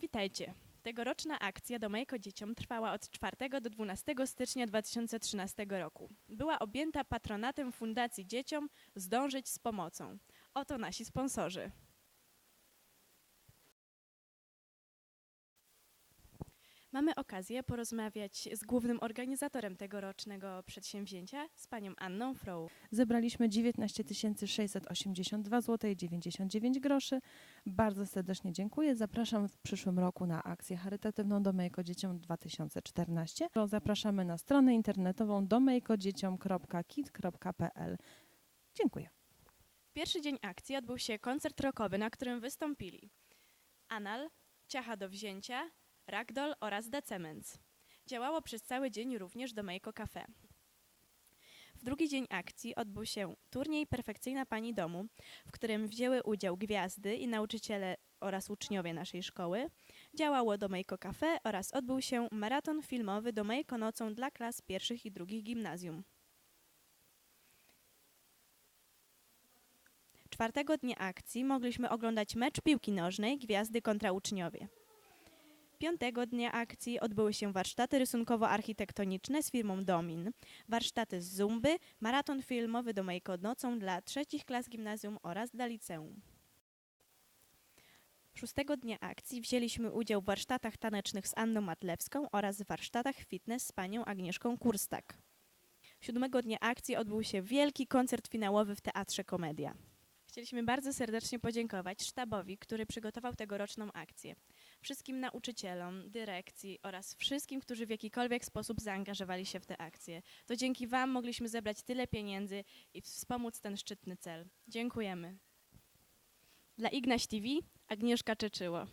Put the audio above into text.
Witajcie. Tegoroczna akcja Domejko Dzieciom trwała od 4 do 12 stycznia 2013 roku. Była objęta patronatem Fundacji Dzieciom Zdążyć z Pomocą. Oto nasi sponsorzy. Mamy okazję porozmawiać z głównym organizatorem tegorocznego przedsięwzięcia, z panią Anną Froł. Zebraliśmy 19 682 zł 99 groszy. Bardzo serdecznie dziękuję. Zapraszam w przyszłym roku na akcję charytatywną Domejko Dzieciom 2014. Zapraszamy na stronę internetową domejkodzieciom.kit.pl. Dziękuję. Pierwszy dzień akcji odbył się koncert rockowy, na którym wystąpili Anal, Ciacha do wzięcia, Ragdoll oraz Decemens. Działało przez cały dzień również Domejko Cafe. W drugi dzień akcji odbył się turniej Perfekcyjna Pani Domu, w którym wzięły udział gwiazdy i nauczyciele oraz uczniowie naszej szkoły. Działało Domejko Cafe oraz odbył się maraton filmowy Domejko Nocą dla klas pierwszych i drugich gimnazjum. Czwartego dnia akcji mogliśmy oglądać mecz piłki nożnej Gwiazdy kontra uczniowie. Piątego dnia akcji odbyły się warsztaty rysunkowo-architektoniczne z firmą Domin, warsztaty z zumby, maraton filmowy do Mejko nocą dla trzecich klas gimnazjum oraz dla liceum. Szóstego dnia akcji wzięliśmy udział w warsztatach tanecznych z Anną Matlewską oraz w warsztatach fitness z panią Agnieszką Kurstak. Siódmego dnia akcji odbył się wielki koncert finałowy w Teatrze Komedia. Chcieliśmy bardzo serdecznie podziękować sztabowi, który przygotował tegoroczną akcję, wszystkim nauczycielom, dyrekcji oraz wszystkim, którzy w jakikolwiek sposób zaangażowali się w tę akcję. To dzięki Wam mogliśmy zebrać tyle pieniędzy i wspomóc ten szczytny cel. Dziękujemy. Dla Ignaś TV Agnieszka Czeczyło.